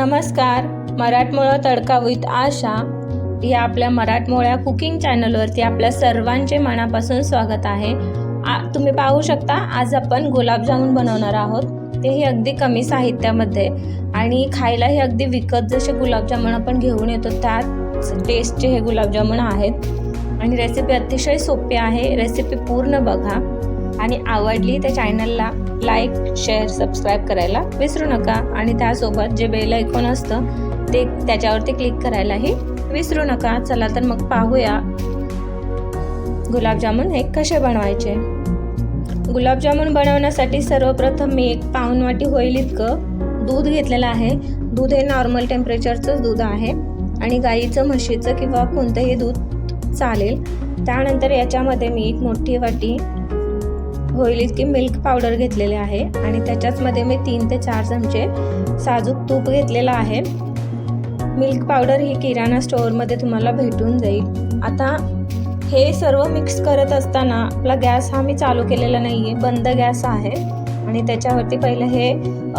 नमस्कार. मराठमोळा तडका विथ आशा या आपल्या मराठमोळ्या कुकिंग चॅनलवरती आपल्या सर्वांचे मनापासून स्वागत आहे. आ तुम्ही पाहू शकता आज आपण गुलाबजामुन बनवणार आहोत. तेही अगदी कमी साहित्यामध्ये आणि खायलाही अगदी विकत जसे गुलाबजामुन आपण घेऊन येतो त्याच टेस्टचे हे गुलाबजामुन आहेत. आणि रेसिपी अतिशय सोपी आहे. रेसिपी पूर्ण बघा. आणि आवडली त्या चॅनलला लाईक शेअर सबस्क्राईब करायला विसरू नका. आणि त्यासोबत जे बेल ऐकून असतं ते त्याच्यावरती क्लिक करायलाही विसरू नका. चला तर मग पाहूया गुलाबजामुन हे कसे बनवायचे. गुलाबजामुन बनवण्यासाठी सर्वप्रथम मी एक पाहुणवाटी होईल इतकं दूध घेतलेलं आहे. दूध हे नॉर्मल टेम्परेचरचं दूध आहे. आणि गाईचं म्हशीचं किंवा कोणतंही दूध चालेल. त्यानंतर याच्यामध्ये मी एक मोठी वाटी होईल इतकी मिल्क पावडर घेतलेली आहे आणि त्याच्याचमध्ये मी तीन ते चार चमचे साजूक तूप घेतलेलं आहे. मिल्क पावडर ही किराणा स्टोअरमध्ये तुम्हाला भेटून जाईल. आता हे सर्व मिक्स करत असताना आपला गॅस हा मी चालू केलेला नाही आहे बंद गॅस आहे. आणि त्याच्यावरती पहिलं हे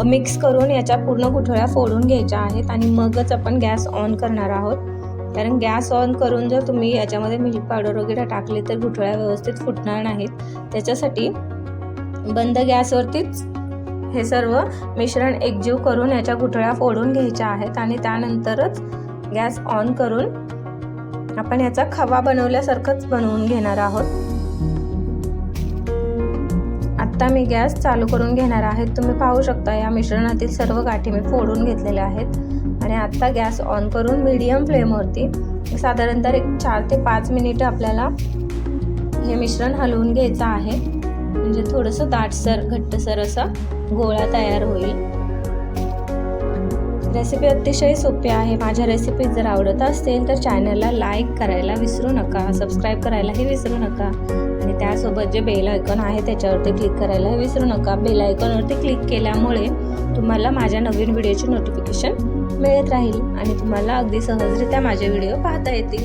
मिक्स करून याच्या पूर्ण गुठळ्या फोडून घ्यायच्या आहेत आणि मगच आपण गॅस ऑन करणार आहोत. कारण गॅस ऑन करून जर तुम्ही याच्यामध्ये मिल्क पावडर वगैरे टाकले तर गुठळ्या व्यवस्थित फुटणार नाहीत. त्याच्यासाठी बंद गॅसवरतीच हे सर्व मिश्रण एकजीव करून याच्या गुठळ्या फोडून घ्यायच्या आहेत आणि त्यानंतरच गॅस ऑन करून आपण याचा खवा बनवल्यासारखंच बनवून घेणार आहोत. आत्ता मी गॅस चालू करून घेणार आहे. तुम्ही पाहू शकता या मिश्रणातील सर्व गाठी मी फोडून घेतलेल्या आहेत. आणि आत्ता गॅस ऑन करून मीडियम फ्लेमवरती साधारणतः एक चार ते पाच मिनिटं आपल्याला हे मिश्रण हलवून घ्यायचं आहे. म्हणजे थोडंसं दाटसर घट्टसर असा गोळा तयार होईल. रेसिपी अतिशय सोपी आहे. माझ्या रेसिपी जर आवडत असतील तर चॅनलला लाईक करायला विसरू नका. सबस्क्राईब करायलाही विसरू नका. आणि त्यासोबत जे बेल आयकॉन आहे त्याच्यावरती क्लिक करायला विसरू नका. बेल आयकॉनवरती क्लिक केल्यामुळे तुम्हाला माझ्या नवीन व्हिडिओची नोटिफिकेशन मिळत राहील आणि तुम्हाला अगदी सहजरित्या माझे व्हिडिओ पाहता येतील.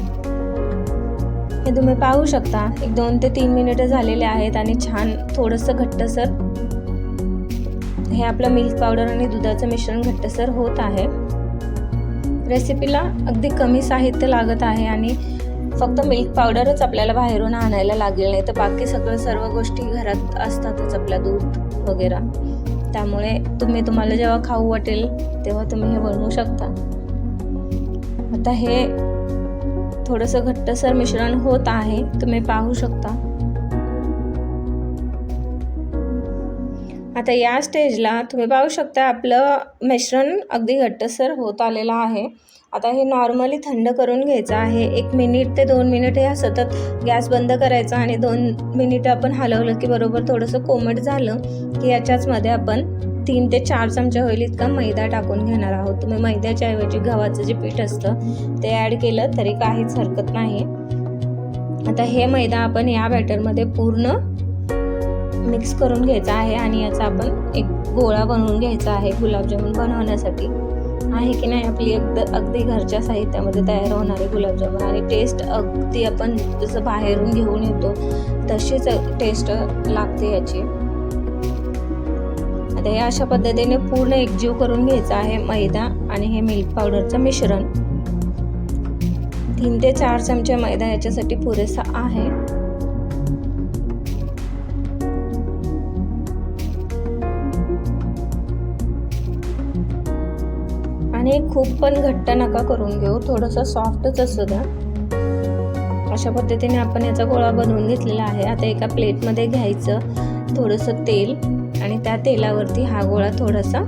हे तुम्ही पाहू शकता. एक दोन ते तीन मिनिटं झालेले आहेत आणि छान थोडंसं घट्टसर. हे आपलं मिल्क पावडर आणि दुधाचं मिश्रण घट्टसर होत आहे. रेसिपीला अगदी कमी साहित्य लागत आहे आणि फक्त मिल्क पावडरच आपल्याला बाहेरून आणायला लागेल नाही तर बाकी सगळं सर्व गोष्टी घरात असतातच आपल्या दूध वगैरे. त्यामुळे तुम्ही तुम्हाला जेव्हा खाऊ वाटेल तेव्हा तुम्ही हे बनवू शकता. आता हे थोडंसं घट्टसर मिश्रण होत आहे तुम्ही पाहू शकता. आता या स्टेजला तुम्ही पाहू शकता आपलं मिश्रण अगदी घट्टसर होत आलेलं आहे. आता हे नॉर्मली थंड करून घ्यायचं आहे. एक मिनिट ते दोन मिनिट हे सतत गॅस बंद करायचा आणि दोन मिनिटं आपण हलवलं की बरोबर थोडंसं कोमट झालं की याच्याचमध्ये आपण तीन ते चार चमचे होईल इतका मैदा टाकून घेणार आहोत. तुम्ही मैद्याच्या ऐवजी गव्हाचं जे पीठ असतं ते ॲड केलं तरी काहीच हरकत नाही. आता हे मैदा आपण या बॅटरमध्ये पूर्ण मिक्स करून घ्यायचा आहे आणि याचा आपण एक गोळा बनवून घ्यायचा आहे गुलाबजामुन बनवण्यासाठी. आहे की नाही आपली अगदी अगदी घरच्या साहित्यामध्ये तयार होणारे गुलाबजामुन आणि टेस्ट अगदी आपण जसं बाहेरून घेऊन येतो तशीच टेस्ट लागते याची. आता हे अशा पद्धतीने पूर्ण एकजीव करून घ्यायचं आहे मैदा आणि हे मिल्क पावडरचं मिश्रण. तीन ते चार चमचे मैदा याच्यासाठी पुरेसा आहे. आणि खूप पण घट्ट नका करून घेऊ थोडंसं सॉफ्टच असू द्या. अशा पद्धतीने आपण याचा गोळा बनवून घेतलेला आहे. आता एका प्लेटमध्ये घ्यायचं थोडंसं तेल आणि त्या तेलावरती हा गोळा थोडासा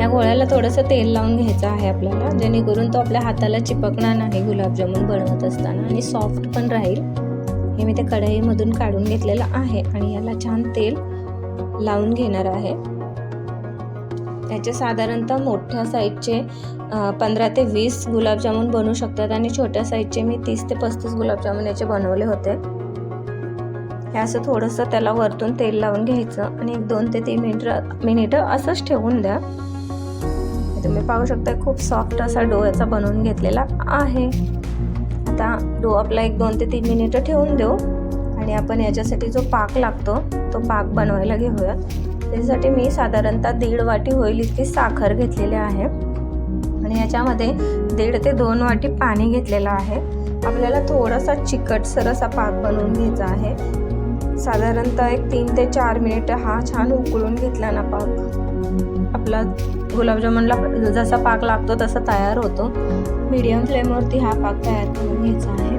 या गोळ्याला थोडंसं तेल लावून घ्यायचं आहे आपल्याला जेणेकरून तो आपल्या हाताला चिपकणार नाही गुलाबजामुन बनवत असताना आणि सॉफ्ट पण राहील. हे मी त्या कढईमधून काढून घेतलेलं आहे आणि याला छान तेल लावून घेणार आहे. ह्याचे साधारणतः मोठ्या साईजचे पंधरा ते वीस गुलाबजामुन बनवू शकतात आणि छोट्या साईजचे मी तीस ते पस्तीस गुलाबजामुन याचे बनवले होते. हे असं थोडंसं त्याला वरतून तेल लावून घ्यायचं आणि एक दोन ते तीन मिनिट मिनिटं असंच ठेवून द्या. तुम्ही पाहू शकता खूप सॉफ्ट असा डो याचा बनवून घेतलेला आहे. आता डो आपला एक दोन ते तीन मिनिटं ठेवून देऊ आणि आपण याच्यासाठी जो पाक लागतो तो पाक बनवायला घेऊयात. त्यासाठी मी साधारणतः दीड वाटी होईल इतकी साखर घेतलेली आहे. आणि याच्यामध्ये दीड ते दोन वाटी पाणी घेतलेलं आहे. आपल्याला थोडासा चिकटसर असा पाक बनवून घ्यायचा आहे. साधारणतः एक तीन ते चार मिनिट हा छान उकळून घेतला ना पाक. आपला गुलाबजामुनला जसा पाक लागतो तसा तयार होतो. मीडियम फ्लेमवरती हा पाक तयार करून घ्यायचा आहे.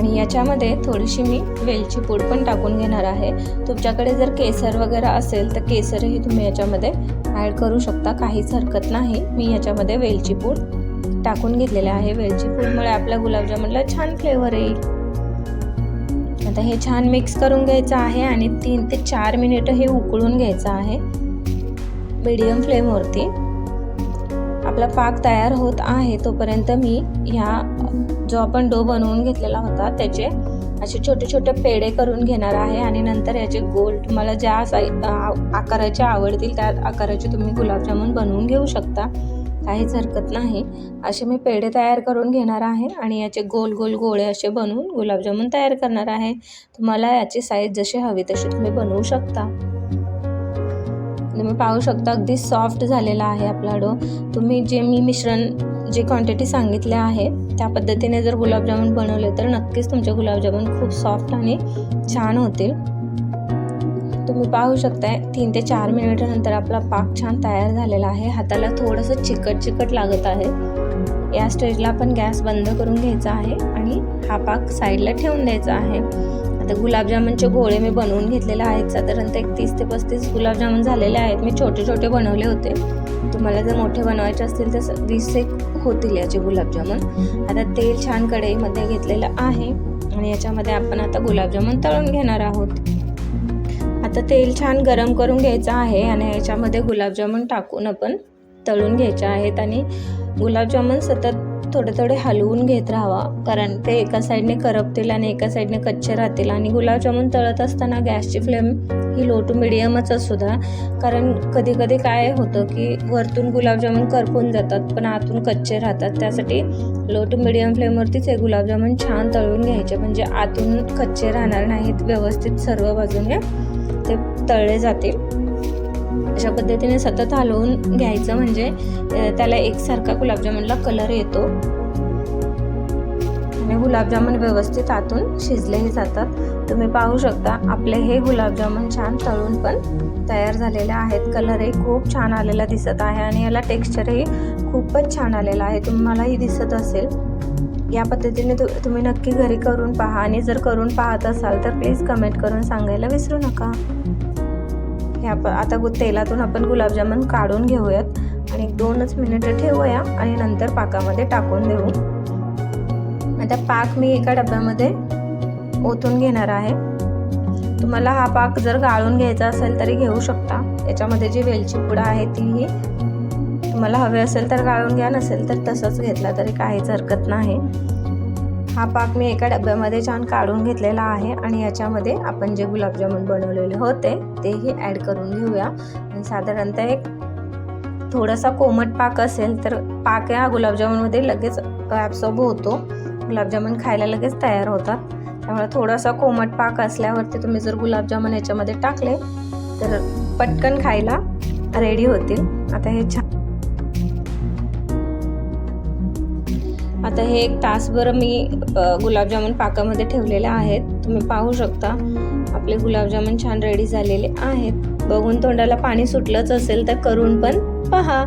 आणि याच्यामध्ये थोडीशी मी वेलची पूड पण टाकून घेणार आहे. तुमच्याकडे जर केसर वगैरे असेल तर केसरही तुम्ही याच्यामध्ये ॲड करू शकता. काहीच हरकत नाही. मी याच्यामध्ये वेलची पूड टाकून घेतलेले आहे. वेलची पूडमुळे आपल्या गुलाबजामुनला छान फ्लेवर येईल. आता हे छान मिक्स करून घ्यायचं आहे आणि तीन ते चार मिनिटं हे उकळून घ्यायचं आहे. मीडियम फ्लेमवरती आपला पाक तयार होत आहे तोपर्यंत मी ह्या जो आपण डो बनवून घेतलेला होता त्याचे असे छोटे छोटे पेढे करून घेणार आहे आणि नंतर याचे गोल तुम्हाला ज्या साई आकाराचे आवडतील त्या आकाराचे तुम्ही गुलाबजामुन बनवून घेऊ शकता. काहीच हरकत नाही. असे मी पेढे तयार करून घेणार आहे आणि याचे गोल गोल गोळे असे बनवून गुलाबजामुन तयार करणार आहे. तुम्हाला याची साईज जशी हवी तशी तुम्ही बनवू शकता. तुम्ही पाहू शकता अगदी सॉफ्ट झालेला आहे आपला डो. तुम्ही जे मी मिश्रण जे क्वांटिटी सांगितले आहे त्या पद्धतीने जर गुलाबजामुन बनवले तर नक्कीच तुमचे गुलाबजामुन खूप सॉफ्ट आणि छान होतील. तुम्ही पाहू शकताय तीन ते चार मिनिटानंतर आपला पाक छान तयार झालेला आहे. हाताला थोडंसं चिकट चिकट लागत आहे. या स्टेजला आपण गॅस बंद करून घ्यायचा आहे आणि हा पाक साईडला ठेवून द्यायचा आहे. आता गुलाबजामुनचे गोळे मी बनवून घेतलेले आहेत. साधारणतः एक तीस ते पस्तीस गुलाबजामुन झालेले आहेत. मी छोटे छोटे बनवले होते. तुम्हाला जर मोठे बनवायचे असतील तर वीस एक होतील याचे गुलाबजामुन. आता तेल छान कढईमध्ये घेतलेलं आहे. आणि याच्यामध्ये आपण आता गुलाबजामुन तळून घेणार आहोत. आता तेल छान गरम करून घ्यायचं आहे आणि याच्यामध्ये गुलाबजामुन टाकून आपण तळून घ्यायचे आहेत आणि गुलाबजामुन सतत थोडे थोडे हलवून घेत राहावा. कारण ते एका साईडने करपतील आणि एका साईडने कच्चे राहतील. आणि गुलाबजामुन तळत असताना गॅसची फ्लेम ही लो टू मिडियमच असू द्या. कारण कधी कधी काय होतं की वरतून गुलाबजामुन करपून जातात पण आतून कच्चे राहतात. त्यासाठी लो टू मिडियम फ्लेमवरतीच हे गुलाबजामुन छान तळून घ्यायचे. म्हणजे आतून कच्चे राहणार नाहीत. व्यवस्थित सर्व बाजूने ते तळले जातील. अशा पद्धतीने सतत हलवून घ्यायचं म्हणजे त्याला एकसारखा गुलाबजामुनला कलर येतो. आणि गुलाबजामुन व्यवस्थित आतून शिजलेही जातात. तुम्ही पाहू शकता आपले हे गुलाबजामुन छान तळून पण तयार झालेले आहेत. कलरही खूप छान आलेला दिसत आहे आणि याला टेक्स्चरही खूपच छान आलेला आहे. तुम्हालाही दिसत असेल. या पद्धतीने तु तुम्ही नक्की घरी करून पहा आणि जर करून पाहत असाल तर प्लीज कमेंट करून सांगायला विसरू नका. हे आपण आता तेलातून आपण गुलाबजामुन काढून घेऊयात. आणि दोनच मिनिटं ठेवूया आणि नंतर पाकामध्ये टाकून देऊ. आता पाक मी एका डब्यामध्ये ओतून घेणार आहे. तुम्हाला हा पाक जर गाळून घ्यायचा असेल तरी घेऊ शकता. याच्यामध्ये जी वेलची पुडा आहे तीही तुम्हाला हवे असेल तर गाळून घ्या नसेल तर तसंच घेतला तरी काहीच हरकत नाही. हा पाक मी एका डब्यामध्ये छान काढून घेतलेला आहे आणि याच्यामध्ये आपण जे गुलाबजामुन बनवलेले होते तेही ॲड करून घेऊया. आणि साधारणतः एक थोडासा कोमट पाक असेल तर पाक या गुलाबजामुनमध्ये लगेच ॲब्सॉर्ब होतो. गुलाबजामुन खायला लगेच तयार होतात. त्यामुळे थोडासा कोमट पाक असल्यावरती तुम्ही जर गुलाबजामुन याच्यामध्ये टाकले तर पटकन खायला रेडी होतील. आता हे छान आता हे एक तासभर मी गुलाबजामुन पाकामध्ये ठेवलेले आहेत. तुम्ही पाहू शकता आपले गुलाबजामुन छान रेडी झालेले आहेत. बघून तोंडाला पाणी सुटलंच असेल तर करून पण पहा.